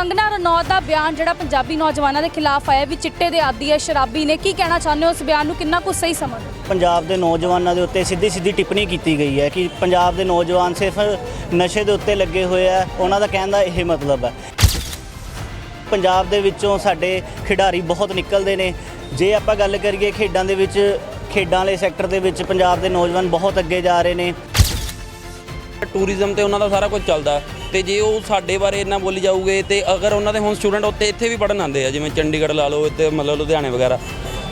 ਕੰਗਨਾ ਰਣੌਤ ਦਾ ਬਿਆਨ ਜਿਹੜਾ ਪੰਜਾਬੀ ਨੌਜਵਾਨਾਂ ਦੇ ਖਿਲਾਫ ਆਇਆ ਵੀ ਚਿੱਟੇ ਦੇ ਆਦੀ ਹੈ ਸ਼ਰਾਬੀ ਨੇ ਕੀ ਕਹਿਣਾ ਚਾਹੁੰਦੇ ਹੋ ਉਸ ਬਿਆਨ ਨੂੰ? ਕਿੰਨਾ ਕੁ ਸਹੀ ਸਮਝਦੇ ਹੋ? ਪੰਜਾਬ ਦੇ ਨੌਜਵਾਨਾਂ ਦੇ ਉੱਤੇ ਸਿੱਧੀ ਸਿੱਧੀ ਟਿੱਪਣੀ ਕੀਤੀ ਗਈ ਹੈ ਕਿ ਪੰਜਾਬ ਦੇ ਨੌਜਵਾਨ ਸਿਰਫ ਨਸ਼ੇ ਦੇ ਉੱਤੇ ਲੱਗੇ ਹੋਏ ਆ ਉਹਨਾਂ ਦਾ ਕਹਿਣ ਦਾ ਇਹ ਮਤਲਬ ਹੈ। ਪੰਜਾਬ ਦੇ ਵਿੱਚੋਂ ਸਾਡੇ ਖਿਡਾਰੀ ਬਹੁਤ ਨਿਕਲਦੇ ਨੇ। ਜੇ ਆਪਾਂ ਗੱਲ ਕਰੀਏ ਖੇਡਾਂ ਦੇ ਵਿੱਚ ਖੇਡਾਂ ਵਾਲੇ ਸੈਕਟਰ ਦੇ ਵਿੱਚ ਪੰਜਾਬ ਦੇ ਨੌਜਵਾਨ ਬਹੁਤ ਅੱਗੇ ਜਾ ਰਹੇ ਨੇ। ਟੂਰਿਜ਼ਮ ਤੇ ਉਹਨਾਂ ਦਾ ਸਾਰਾ ਕੁਝ ਚੱਲਦਾ। ਤੇ ਜੇ ਉਹ ਸਾਡੇ ਬਾਰੇ ਇੰਨਾ ਬੋਲੀ ਜਾਊਗੇ ਤੇ ਅਗਰ ਉਹਨਾਂ ਦੇ ਹੁਣ ਸਟੂਡੈਂਟ ਉੱਤੇ ਇੱਥੇ ਵੀ ਪੜਨ ਆਉਂਦੇ ਆ, ਜਿਵੇਂ ਚੰਡੀਗੜ੍ਹ ਲਾ ਲਓ, ਇੱਥੇ ਮਤਲਬ ਲੁਧਿਆਣੇ ਵਗੈਰਾ,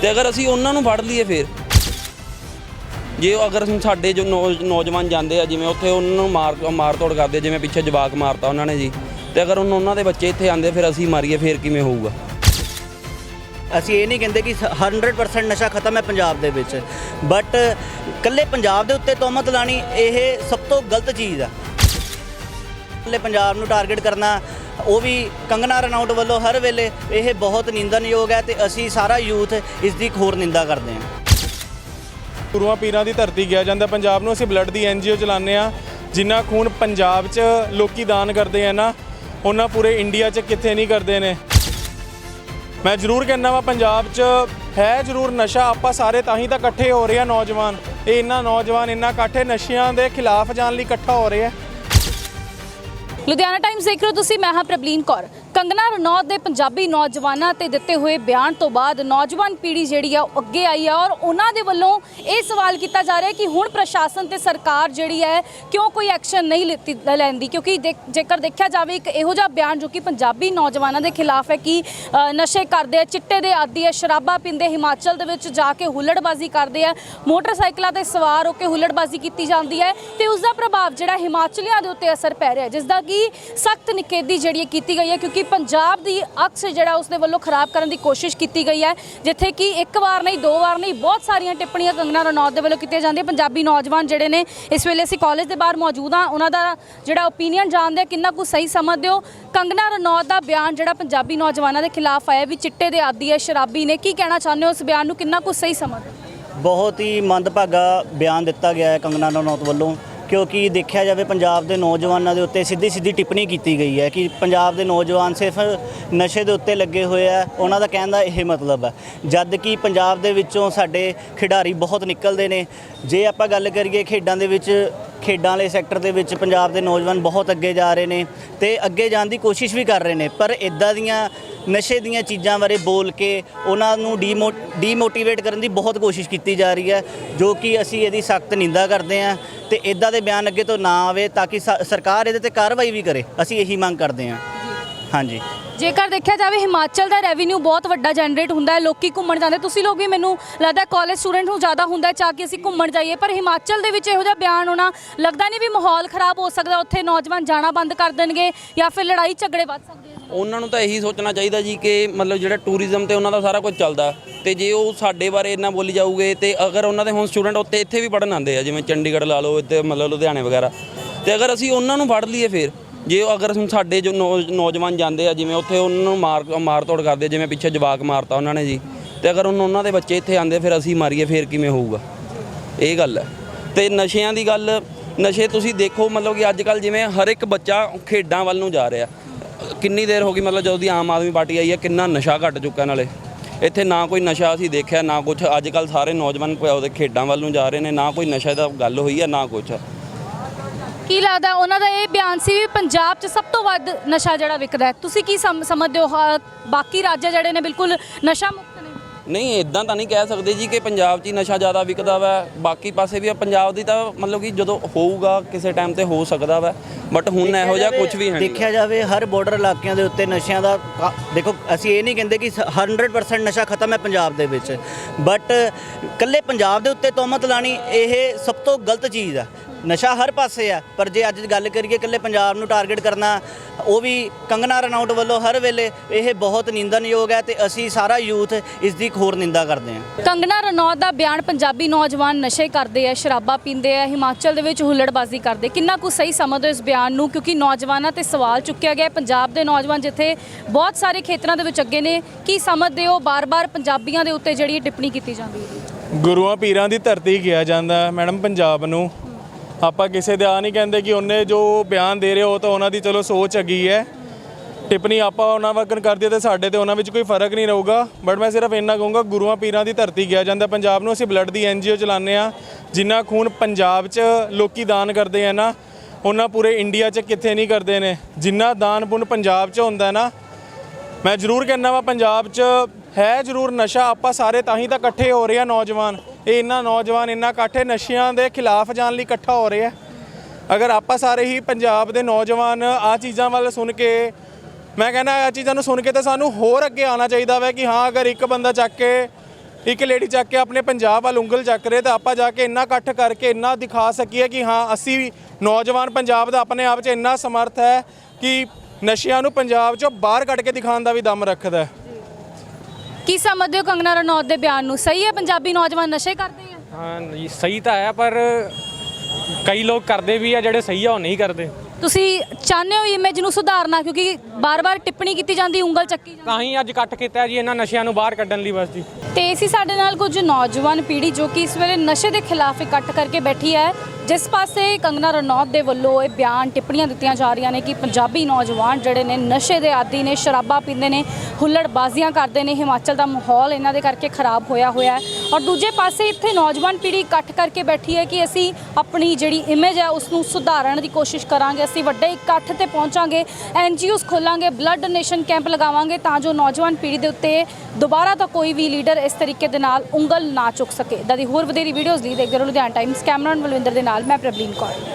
ਤੇ ਅਗਰ ਅਸੀਂ ਉਹਨਾਂ ਨੂੰ ਫੜ ਲਈਏ ਫਿਰ। ਜੇ ਉਹ ਅਗਰ ਸਾਡੇ ਜੋ ਨੌ- ਨੌਜਵਾਨ ਜਾਂਦੇ ਆ, ਜਿਵੇਂ ਉੱਥੇ ਉਹਨਾਂ ਨੂੰ ਮਾਰ ਮਾਰ ਤੋੜ ਕਰਦੇ ਜਿਵੇਂ ਪਿੱਛੇ ਜਵਾਕ ਮਾਰਤਾ ਉਹਨਾਂ ਨੇ ਜੀ, ਤੇ ਅਗਰ ਹੁਣ ਉਹਨਾਂ ਦੇ ਬੱਚੇ ਇੱਥੇ ਆਉਂਦੇ, ਫਿਰ ਅਸੀਂ ਮਾਰੀਏ, ਫਿਰ ਕਿਵੇਂ ਹੋਊਗਾ? ਅਸੀਂ ਇਹ ਨਹੀਂ ਕਹਿੰਦੇ ਕਿ 100% ਨਸ਼ਾ ਖਤਮ ਹੈ ਪੰਜਾਬ ਦੇ ਵਿੱਚ ਬਟ ਕੱਲੇ ਪੰਜਾਬ ਦੇ ਉੱਤੇ ਤੋਮਤ ਲਾਣੀ ਇਹ ਸਭ ਤੋਂ ਗਲਤ ਚੀਜ਼ ਆ। ਕੱਲੇ ਪੰਜਾਬ ਨੂੰ ਟਾਰਗੇਟ ਕਰਨਾ, ਉਹ ਵੀ ਕੰਗਨਾ ਰਣਾਊਟ ਵੱਲੋਂ ਹਰ ਵੇਲੇ, ਇਹ ਬਹੁਤ ਨਿੰਦਨਯੋਗ ਹੈ ਤੇ ਅਸੀਂ ਸਾਰਾ ਯੂਥ ਇਸ ਦੀ ਖੋਰ ਨਿੰਦਾ ਕਰਦੇ ਹਾਂ। ਗੁਰੂਆਂ ਪੀਰਾਂ ਦੀ ਧਰਤੀ ਗਿਆ ਜਾਂਦਾ, ਪੰਜਾਬ ਨੂੰ ਅਸੀਂ ਬਲੱਡ ਦੀ ਐਨਜੀਓ ਚਲਾਉਂਦੇ ਆ ਜਿੰਨਾ ਖੂਨ ਪੰਜਾਬ 'ਚ ਲੋਕੀ ਦਾਨ ਕਰਦੇ ਆ ਨਾ ਉਹਨਾਂ ਪੂਰੇ ਇੰਡੀਆ 'ਚ ਕਿੱਥੇ ਨਹੀਂ ਕਰਦੇ ਨੇ। ਮੈਂ ਜ਼ਰੂਰ ਕਹਿੰਦਾ ਵਾ, ਪੰਜਾਬ 'ਚ ਹੈ ਜ਼ਰੂਰ ਨਸ਼ਾ, ਆਪਾਂ ਸਾਰੇ ਤਾਂ ਹੀ ਤਾਂ ਇਕੱਠੇ ਹੋ ਰਹੇ ਆ ਨੌਜਵਾਨ। ਇਹ ਇੰਨਾ ਨੌਜਵਾਨ, ਇੰਨਾ ਇਕੱਠੇ ਨਸ਼ਿਆਂ ਦੇ ਖਿਲਾਫ ਜਾਣ ਲਈ ਇਕੱਠਾ ਹੋ ਰਹੇ ਆ ਲੁਧਿਆਣਾ ਟਾਈਮਸ ਦੇਖ ਰਹੇ ਹੋ ਤੁਸੀਂ ਮੈਂ ਹਾਂ ਪ੍ਰਬਲੀਨ ਕੌਰ। ਕੰਗਨਾ ਰਣੌਤ ਦੇ ਪੰਜਾਬੀ ਨੌਜਵਾਨਾਂ ਤੇ ਦਿੱਤੇ ਹੋਏ ਬਿਆਨ ਤੋਂ ਬਾਅਦ ਨੌਜਵਾਨ ਪੀੜ੍ਹੀ ਜਿਹੜੀ ਆ ਉਹ ਅੱਗੇ ਆਈ ਆ ਔਰ ਉਹਨਾਂ ਦੇ ਵੱਲੋਂ ਇਹ ਸਵਾਲ ਕੀਤਾ ਜਾ ਰਿਹਾ ਕਿ ਹੁਣ ਪ੍ਰਸ਼ਾਸਨ ਤੇ ਸਰਕਾਰ ਜਿਹੜੀ ਹੈ ਕਿਉਂ ਕੋਈ ਐਕਸ਼ਨ ਨਹੀਂ ਲਿੱਤੀ ਲੈਂਦੀ? ਕਿਉਂਕਿ ਦੇਖ- ਜੇਕਰ ਦੇਖਿਆ ਜਾਵੇ ਇੱਕ ਇਹੋ ਜਿਹਾ ਬਿਆਨ ਜੋ ਕਿ ਪੰਜਾਬੀ ਨੌਜਵਾਨਾਂ ਦੇ ਖਿਲਾਫ ਹੈ ਕਿ ਅ, ਨਸ਼ੇ ਕਰਦੇ ਆ ਚਿੱਟੇ ਦੇ ਆਦੀ ਹੈ ਸ਼ਰਾਬਾਂ ਪੀਂਦੇ ਹਿਮਾਚਲ ਦੇ ਵਿੱਚ ਜਾ ਕੇ ਹੁੱਲੜਬਾਜ਼ੀ ਕਰਦੇ ਆ ਮੋਟਰਸਾਈਕਲਾਂ ਤੇ ਸਵਾਰ ਹੋ ਕੇ ਹੁੱਲੜਬਾਜ਼ੀ ਕੀਤੀ ਜਾਂਦੀ ਹੈ ਤੇ ਉਸ ਦਾ ਪ੍ਰਭਾਵ ਜਿਹੜਾ ਹਿਮਾਚਲੀਆਂ ਦੇ ਉੱਤੇ ਅਸਰ ਪੈ ਰਿਹਾ ਹੈ, ਜਿਸ ਦਾ ਕਿ ਸਖਤ ਨਿਖੇਧੀ ਜਿਹੜੀ ਹੈ ਕੀਤੀ ਗਈ ਹੈ ਕਿਉਂਕਿ ਪੰਜਾਬ ਦੀ ਅਕਸ ਜਿਹੜਾ ਉਸ ਦੇ ਵੱਲੋਂ ਖਰਾਬ ਕਰਨ ਦੀ ਕੋਸ਼ਿਸ਼ ਕੀਤੀ ਗਈ ਹੈ, ਜਿੱਥੇ ਕਿ ਇੱਕ ਵਾਰ ਨਹੀਂ, ਦੋ ਵਾਰ ਨਹੀਂ, ਬਹੁਤ ਸਾਰੀਆਂ ਟਿੱਪਣੀਆਂ ਕੰਗਨਾ ਰਣੌਤ ਦੇ ਵੱਲੋਂ ਕੀਤੀਆਂ ਜਾਂਦੀਆਂ। ਪੰਜਾਬੀ ਨੌਜਵਾਨ ਜਿਹੜੇ ਨੇ, ਇਸ ਵੇਲੇ ਅਸੀਂ ਕਾਲਜ ਦੇ ਬਾਹਰ ਮੌਜੂਦ ਹਾਂ। ਉਹਨਾਂ ਦਾ ਜਿਹੜਾ ਓਪੀਨੀਅਨ ਜਾਣਦੇ ਆ, ਕਿੰਨਾ ਕੁ ਸਹੀ ਸਮਝਦੇ ਹੋ? ਕੰਗਨਾ ਰਣੌਤ ਦਾ ਬਿਆਨ ਜਿਹੜਾ ਪੰਜਾਬੀ ਨੌਜਵਾਨਾਂ ਦੇ ਖਿਲਾਫ ਆਇਆ, ਵੀ ਚਿੱਟੇ ਦੇ ਆਦੀ ਹੈ, ਸ਼ਰਾਬੀ ਨੇ। ਕੀ ਕਹਿਣਾ ਚਾਹੁੰਦੇ ਹੋ ਉਸ ਬਿਆਨ ਨੂੰ? ਕਿੰਨਾ ਕੁ ਸਹੀ ਸਮਝਦੇ ਹੋ? ਬਹੁਤ ਹੀ ਮੰਦਭਾਗਾ ਬਿਆਨ ਦਿੱਤਾ ਗਿਆ ਹੈ ਕੰਗਨਾ ਰਣੌਤ ਵੱਲੋਂ। ਕਿਉਂਕਿ ਦੇਖਿਆ ਜਾਵੇ ਪੰਜਾਬ ਦੇ ਨੌਜਵਾਨਾਂ ਦੇ ਉੱਤੇ ਸਿੱਧੀ ਸਿੱਧੀ ਟਿੱਪਣੀ ਕੀਤੀ ਗਈ ਹੈ ਕਿ ਪੰਜਾਬ ਦੇ ਨੌਜਵਾਨ ਸਿਰਫ ਨਸ਼ੇ ਦੇ ਉੱਤੇ ਲੱਗੇ ਹੋਏ ਆ, ਉਹਨਾਂ ਦਾ ਕਹਿਣ ਦਾ ਇਹ ਮਤਲਬ ਹੈ। ਜਦ ਕਿ ਪੰਜਾਬ ਦੇ ਵਿੱਚੋਂ ਸਾਡੇ ਖਿਡਾਰੀ ਬਹੁਤ ਨਿਕਲਦੇ ਨੇ। ਜੇ ਆਪਾਂ ਗੱਲ ਕਰੀਏ ਖੇਡਾਂ ਦੇ ਵਿੱਚ, ਖੇਡਾਂ ਵਾਲੇ ਸੈਕਟਰ ਦੇ ਵਿੱਚ ਪੰਜਾਬ ਦੇ ਨੌਜਵਾਨ ਬਹੁਤ ਅੱਗੇ ਜਾ ਰਹੇ ਨੇ ਤੇ ਅੱਗੇ ਜਾਣ ਦੀ ਕੋਸ਼ਿਸ਼ ਵੀ ਕਰ ਰਹੇ ਨੇ। ਪਰ ਇਦਾਂ ਦੀਆਂ ਨਸ਼ੇ ਦੀਆਂ ਚੀਜ਼ਾਂ ਬਾਰੇ ਬੋਲ ਕੇ ਉਹਨਾਂ ਨੂੰ ਡੀਮੋ ਡੀਮੋਟੀਵੇਟ ਕਰਨ ਦੀ ਬਹੁਤ ਕੋਸ਼ਿਸ਼ ਕੀਤੀ ਜਾ ਰਹੀ ਹੈ, ਜੋ ਕਿ ਅਸੀਂ ਇਹਦੀ ਸਖਤ ਨਿੰਦਾ ਕਰਦੇ ਹਾਂ ਤੇ ਇਦਾਂ ਦੇ ਬਿਆਨ ਅੱਗੇ ਤੋਂ ਨਾ ਆਵੇ ਤਾਂ ਕਿ ਸ- ਸਰਕਾਰ ਇਹਦੇ ਤੇ ਕਾਰਵਾਈ ਵੀ ਕਰੇ। ਅਸੀਂ ਇਹੀ ਮੰਗ ਕਰਦੇ ਹਾਂ। ਹਾਂਜੀ। ਜੇਕਰ ਦੇਖਿਆ ਜਾਵੇ, ਹਿਮਾਚਲ ਦਾ ਰੈਵਨਿਊ ਬਹੁਤ ਵੱਡਾ ਜਨਰੇਟ ਹੁੰਦਾ ਹੈ, ਲੋਕੀ ਘੁੰਮਣ ਜਾਂਦੇ। ਤੁਸੀਂ ਲੋਕ ਵੀ ਮੈਨੂੰ ਲੱਗਦਾ ਕਾਲਜ ਸਟੂਡੈਂਟ ਨੂੰ ਜ਼ਿਆਦਾ ਹੁੰਦਾ ਚਾਹ ਕਿ ਅਸੀਂ ਘੁੰਮਣ ਜਾਈਏ, ਪਰ ਹਿਮਾਚਲ ਦੇ ਵਿੱਚ ਇਹੋ ਜਿਹਾ ਬਿਆਨ ਹੋਣਾ ਲੱਗਦਾ ਨਹੀਂ ਵੀ ਮਾਹੌਲ ਖਰਾਬ ਹੋ ਸਕਦਾ, ਉੱਥੇ ਨੌਜਵਾਨ ਜਾਣਾ ਬੰਦ ਕਰ ਦੇਣਗੇ ਜਾਂ ਫਿਰ ਲੜਾਈ ਝਗੜੇ ਵੱਧ ਸਕਦੇ ਉਹਨਾਂ ਨੂੰ ਤਾਂ ਇਹੀ ਸੋਚਣਾ ਚਾਹੀਦਾ ਜੀ ਕਿ ਮਤਲਬ ਜਿਹੜਾ ਟੂਰਿਜ਼ਮ ਤੇ ਉਹਨਾਂ ਦਾ ਸਾਰਾ ਕੁਝ ਚੱਲਦਾ। ਤੇ ਜੇ ਉਹ ਸਾਡੇ ਬਾਰੇ ਇੰਨਾ ਬੋਲੀ ਜਾਊਗੇ, ਤੇ ਅਗਰ ਉਹਨਾਂ ਦੇ ਹੁਣ ਸਟੂਡੈਂਟ ਉੱਤੇ ਇੱਥੇ ਵੀ ਪੜਨ ਆਉਂਦੇ ਆ, ਜਿਵੇਂ ਚੰਡੀਗੜ੍ਹ ਲਾ ਲਓ, ਇੱਥੇ ਮਤਲਬ ਲੁਧਿਆਣੇ ਵਗੈਰਾ, ਤੇ ਅਗਰ ਅਸੀਂ ਉਹਨਾਂ ਨੂੰ ਫੜ ਲਈਏ ਫਿਰ, ਜੇ ਅਗਰ ਹੁਣ ਸਾਡੇ ਜੋ ਨੌ- ਨੌਜਵਾਨ ਜਾਂਦੇ ਆ, ਜਿਵੇਂ ਉੱਥੇ ਉਹਨਾਂ ਨੂੰ ਮਾਰ ਮਾਰ ਤੋੜ ਕਰਦੇ ਜਿਵੇਂ ਪਿੱਛੇ ਜਵਾਕ ਮਾਰਤਾ ਉਹਨਾਂ ਨੇ ਜੀ, ਤੇ ਅਗਰ ਹੁਣ ਉਹਨਾਂ ਦੇ ਬੱਚੇ ਇੱਥੇ ਆਉਂਦੇ ਫਿਰ ਅਸੀਂ ਮਾਰੀਏ, ਫਿਰ ਕਿਵੇਂ ਹੋਊਗਾ? ਇਹ ਗੱਲ ਹੈ। ਤੇ ਨਸ਼ਿਆਂ ਦੀ ਗੱਲ, ਨਸ਼ੇ ਤੁਸੀਂ ਦੇਖੋ ਮਤਲਬ ਕਿ ਅੱਜ ਕੱਲ ਜਿਵੇਂ ਹਰ ਇੱਕ ਬੱਚਾ ਖੇਡਾਂ ਵੱਲ ਨੂੰ ਜਾ ਰਿਹਾ। ਕਿੰਨੀ ਦੇਰ ਹੋ ਗਈ ਮਤਲਬ ਜਦੋਂ ਦੀ ਆਮ ਆਦਮੀ ਪਾਰਟੀ ਆਈ ਹੈ, ਕਿੰਨਾ ਨਸ਼ਾ ਘਟ ਚੁੱਕਾ ਨਾਲੇ? ਇੱਥੇ ਨਾ ਕੋਈ ਨਸ਼ਾ ਅਸੀਂ ਦੇਖਿਆ, ਨਾ ਕੁਝ ਅੱਜ ਕੱਲ ਸਾਰੇ ਨੌਜਵਾਨ ਉਹਦੇ ਖੇਡਾਂ ਵੱਲ ਨੂੰ ਜਾ ਰਹੇ ਨੇ, ਨਾ ਕੋਈ ਨਸ਼ਾ ਦਾ ਗੱਲ ਹੋਈ ਹੈ, ਨਾ ਕੁਝ ਕੀ ਲੱਗਦਾ ਉਹਨਾਂ ਦਾ ਇਹ ਬਿਆਨ ਸੀ ਵੀ ਪੰਜਾਬ 'ਚ ਸਭ ਤੋਂ ਵੱਧ ਨਸ਼ਾ ਜਿਹੜਾ ਵਿਕਦਾ ਹੈ? ਤੁਸੀਂ ਕੀ ਸਮਝਦੇ ਹੋ ਬਾਕੀ ਰਾਜ ਜਿਹੜੇ ਨੇ ਬਿਲਕੁਲ ਨਸ਼ਾ ਮੁਕਤ ਨਹੀਂ ਇਦਾਂ ਤਾਂ ਨਹੀਂ ਕਹਿ ਸਕਦੇ ਜੀ ਕਿ ਪੰਜਾਬ 'ਚ ਹੀ ਨਸ਼ਾ ਜ਼ਿਆਦਾ ਵਿਕਦਾ ਵਾ। ਬਾਕੀ ਪਾਸੇ ਵੀ ਆ, ਪੰਜਾਬ ਦੀ ਤਾਂ ਮਤਲਬ ਕਿ ਜਦੋਂ ਹੋਊਗਾ ਕਿਸੇ ਟਾਈਮ ਤੇ ਹੋ ਸਕਦਾ ਵਾ। ਬਟ ਹੁਣ ਇਹੋ ਜਿਹਾ ਕੁਝ ਵੀ ਹੈ ਨਹੀਂ। ਦੇਖਿਆ ਜਾਵੇ ਹਰ ਬਾਰਡਰ ਇਲਾਕਿਆਂ ਦੇ ਉੱਤੇ ਨਸ਼ਿਆਂ ਦਾ ਕਾ- ਦੇਖੋ ਅਸੀਂ ਇਹ ਨਹੀਂ ਕਹਿੰਦੇ ਕਿ 100% ਨਸ਼ਾ ਖਤਮ ਹੈ ਪੰਜਾਬ ਦੇ ਵਿੱਚ। ਬਟ ਕੱਲੇ ਪੰਜਾਬ ਦੇ ਉੱਤੇ ਤੋਮਤ ਲਾਣੀ ਇਹ ਸਭ ਤੋਂ ਗਲਤ ਚੀਜ਼ ਆ। ਨਸ਼ਾ ਹਰ ਪਾਸੇ ਆ ਪਰ ਜੇ ਅੱਜ ਗੱਲ ਕਰੀਏ ਕੱਲੇ ਪੰਜਾਬ ਨੂੰ ਟਾਰਗੇਟ ਕਰਨਾ ਉਹ ਵੀ ਕੰਗਨਾ ਰਣਾਊਟ ਵੱਲੋਂ ਹਰ ਵੇਲੇ ਇਹ ਬਹੁਤ ਨਿੰਦਨਯੋਗ ਹੈ ਤੇ ਅਸੀਂ ਸਾਰਾ ਯੂਥ ਇਸ ਦੀ ਖੋਰ ਨਿੰਦਾ ਕਰਦੇ ਹਾਂ। ਕੰਗਨਾ ਰਣੌਤ ਦਾ ਬਿਆਨ ਪੰਜਾਬੀ ਨੌਜਵਾਨ ਨਸ਼ੇ ਕਰਦੇ ਆ ਸ਼ਰਾਬਾਂ ਪੀਂਦੇ ਆ ਹਿਮਾਚਲ ਦੇ ਵਿੱਚ ਹੁੱਲੜਬਾਜ਼ੀ ਕਰਦੇ। ਕਿੰਨਾ ਕੁ ਸਹੀ ਸਮਝਦੇ ਹੋ ਇਸ ਬਿਆਨ ਨੂੰ? ਕਿਉਂਕਿ ਨੌਜਵਾਨਾਂ ਤੇ ਸਵਾਲ ਚੁੱਕਿਆ ਗਿਆ। ਪੰਜਾਬ ਦੇ ਨੌਜਵਾਨ ਜਿੱਥੇ ਬਹੁਤ ਸਾਰੇ ਖੇਤਰਾਂ ਦੇ ਵਿੱਚ ਅੱਗੇ ਨੇ ਕੀ ਸਮਝਦੇ ਹੋ? ਬਾਰ-ਬਾਰ ਪੰਜਾਬੀਆਂ ਦੇ ਉੱਤੇ ਜਿਹੜੀ ਟਿੱਪਣੀ ਕੀਤੀ ਜਾਂਦੀ ਹੈ? ਗੁਰੂਆਂ ਪੀਰਾਂ ਦੀ ਧਰਤੀ ਗਿਆ ਜਾਂਦਾ ਮੈਡਮ ਪੰਜਾਬ ਨੂੰ ਆਪਾਂ ਕਿਸੇ ਦੇ ਆ ਨਹੀਂ ਕਹਿੰਦੇ ਕਿ ਉਹਨੇ ਜੋ ਬਿਆਨ ਦੇ ਰਹੇ ਹੋ ਤਾਂ ਉਹਨਾਂ ਦੀ ਚਲੋ ਸੋਚ ਹੈਗੀ ਹੈ। ਟਿੱਪਣੀ ਆਪਾਂ ਉਹਨਾਂ ਵਰਗਨ ਕਰਦੀ ਤੇ ਸਾਡੇ ਤੇ ਉਹਨਾਂ ਵਿੱਚ ਕੋਈ ਫ਼ਰਕ ਨਹੀਂ ਰਹੂਗਾ। ਬਟ ਮੈਂ ਸਿਰਫ ਇੰਨਾ ਕਹੂੰਗਾ, ਗੁਰੂਆਂ ਪੀਰਾਂ ਦੀ ਧਰਤੀ ਗਿਆ ਜਾਂਦਾ ਪੰਜਾਬ ਨੂੰ ਅਸੀਂ ਬਲੱਡ ਦੀ ਐਨਜੀਓ ਚਲਾਉਂਦੇ ਆ ਜਿੰਨਾ ਖੂਨ ਪੰਜਾਬ 'ਚ ਲੋਕੀ ਦਾਨ ਕਰਦੇ ਆ ਨਾ, ਉਹਨਾਂ ਪੂਰੇ ਇੰਡੀਆ 'ਚ ਕਿੱਥੇ ਨਹੀਂ ਕਰਦੇ ਨੇ। ਜਿੰਨਾ ਦਾਨ ਪੁੰਨ ਪੰਜਾਬ 'ਚ ਹੁੰਦਾ ਨਾ, ਮੈਂ ਜ਼ਰੂਰ ਕਹਿੰਦਾ ਵਾ, ਪੰਜਾਬ 'ਚ ਹੈ ਜ਼ਰੂਰ ਨਸ਼ਾ, ਆਪਾਂ ਸਾਰੇ ਤਾਂ ਹੀ ਤਾਂ ਇਕੱਠੇ ਹੋ ਰਹੇ ਆ ਨੌਜਵਾਨ। ਇਹ ਇੰਨਾ ਨੌਜਵਾਨ, ਇੰਨਾ ਇਕੱਠੇ ਨਸ਼ਿਆਂ ਦੇ ਖਿਲਾਫ ਜਾਣ ਲਈ ਇਕੱਠਾ ਹੋ ਰਿਹਾ ਅਗਰ ਆਪਾਂ ਸਾਰੇ ਹੀ ਪੰਜਾਬ ਦੇ ਨੌਜਵਾਨ ਆ ਚੀਜ਼ਾਂ ਵੱਲ ਸੁਣ ਕੇ, ਮੈਂ ਕਹਿੰਦਾ ਆ ਚੀਜ਼ਾਂ ਨੂੰ ਸੁਣ ਕੇ ਤਾਂ ਸਾਨੂੰ ਹੋਰ ਅੱਗੇ ਆਉਣਾ ਚਾਹੀਦਾ ਵੈ ਕਿ ਹਾਂ, ਅਗਰ ਇੱਕ ਬੰਦਾ ਚੱਕ ਕੇ, ਇੱਕ ਲੇਡੀ ਚੱਕ ਕੇ ਆਪਣੇ ਪੰਜਾਬ ਵੱਲ ਉਂਗਲ ਚੱਕ ਰਹੇ, ਤਾਂ ਆਪਾਂ ਜਾ ਕੇ ਇੰਨਾ ਇਕੱਠ ਕਰਕੇ ਇੰਨਾ ਦਿਖਾ ਸਕੀਏ ਕਿ ਹਾਂ, ਅਸੀਂ ਨੌਜਵਾਨ ਪੰਜਾਬ ਦਾ ਆਪਣੇ ਆਪ 'ਚ ਇੰਨਾ ਸਮਰਥ ਹੈ ਕਿ ਨਸ਼ਿਆਂ ਨੂੰ ਪੰਜਾਬ 'ਚੋਂ ਬਾਹਰ ਕੱਢ ਕੇ ਦਿਖਾਉਣ ਦਾ ਵੀ ਦਮ ਰੱਖਦਾ ਹੈ। ਕੀ ਸਮਝਦੇ ਹੋ ਕੰਗਨਾ ਰਣੌਤ ਦੇ ਬਿਆਨ ਨੂੰ? ਸਹੀ ਹੈ ਪੰਜਾਬੀ ਨੌਜਵਾਨ ਨਸ਼ੇ ਕਰਦੇ ਆ? ਹਾਂ ਜੀ, ਸਹੀ ਤਾਂ ਹੈ ਪਰ ਕਈ ਲੋਕ ਕਰਦੇ ਵੀ ਆ ਜਿਹੜੇ ਸਹੀ ਆ ਉਹ ਨਹੀਂ ਕਰਦੇ। ਤੁਸੀਂ ਚਾਹੁੰਦੇ ਹੋ ਇਮੇਜ ਨੂੰ ਸੁਧਾਰਨਾ ਕਿਉਂਕਿ ਬਾਰ-ਬਾਰ ਟਿੱਪਣੀ ਕੀਤੀ ਜਾਂਦੀ ਉਂਗਲ ਚੱਕੀ ਜਾਂਦੀ। ਤਾਂ ਹੀ ਅੱਜ ਇਕੱਠ ਕੀਤਾ ਜੀ ਇਹਨਾਂ ਨਸ਼ਿਆਂ ਨੂੰ ਬਾਹਰ ਕੱਢਣ ਲਈ ਬਸ ਜੀ। ਤੇ ਇਸੀ ਸਾਡੇ ਨਾਲ ਕੁਝ ਨੌਜਵਾਨ ਪੀੜ੍ਹੀ ਜੋ ਕਿ ਇਸ ਵੇਲੇ ਨਸ਼ੇ ਦੇ ਖਿਲਾਫ ਇਕੱਠ ਕਰਕੇ ਬੈਠੀ ਹੈ। ਜਿਸ ਪਾਸੇ ਕੰਗਨਾ ਰਣੌਤ ਦੇ ਵੱਲੋਂ ਇਹ ਬਿਆਨ ਟਿੱਪਣੀਆਂ ਦਿੱਤੀਆਂ ਜਾ ਰਹੀਆਂ ਨੇ ਕਿ ਪੰਜਾਬੀ ਨੌਜਵਾਨ ਜਿਹੜੇ ਨੇ ਨਸ਼ੇ ਦੇ ਆਦੀ ਨੇ, ਸ਼ਰਾਬਾਂ ਪੀਂਦੇ ਨੇ, ਹੁੱਲੜਬਾਜ਼ੀਆਂ ਕਰਦੇ ਨੇ, ਹਿਮਾਚਲ ਦਾ ਮਾਹੌਲ ਇਹਨਾਂ ਦੇ ਕਰਕੇ ਖਰਾਬ ਹੋਇਆ ਹੋਇਆ ਹੈ। ਔਰ ਦੂਜੇ ਪਾਸੇ ਇੱਥੇ ਨੌਜਵਾਨ ਪੀੜ੍ਹੀ ਇਕੱਠ ਕਰਕੇ ਬੈਠੀ ਹੈ ਕਿ ਅਸੀਂ ਆਪਣੀ ਜਿਹੜੀ ਇਮੇਜ ਹੈ ਉਸ ਨੂੰ ਸੁਧਾਰਨ ਦੀ ਕੋਸ਼ਿਸ਼ ਕਰਾਂਗੇ, ਅਸੀਂ ਵੱਡੇ ਇਕੱਠ ਤੇ ਪਹੁੰਚਾਂਗੇ ਐਨਜੀਓਸ ਖੋਲਾਂਗੇ, ਬਲੱਡ ਡੋਨੇਸ਼ਨ ਕੈਂਪ ਲਗਾਵਾਂਗੇ ਤਾਂ ਜੋ ਨੌਜਵਾਨ ਪੀੜ੍ਹੀ ਦੇ ਉੱਤੇ ਦੁਬਾਰਾ ਤਾਂ ਕੋਈ ਵੀ ਲੀਡਰ ਇਸ ਤਰੀਕੇ ਦੇ ਨਾਲ ਉਂਗਲ ਨਾ ਚੁੱਕ ਸਕੇ। ਇਦਾਂ ਦੀ ਹੋਰ ਵਧੇਰੀ ਵੀਡੀਓਜ਼ ਲਈ ਦੇਖਦੇ ਰਹੋ ਲੁਧਿਆਣਾ ਟਾਈਮਸ ਕੈਮਰਾਨ ਬਲਵਿੰਦਰ ਦੇ ਨਾਲ। ਨਾਲ ਮੈਂ ਪ੍ਰਬਲੀਨ ਕੌਰ।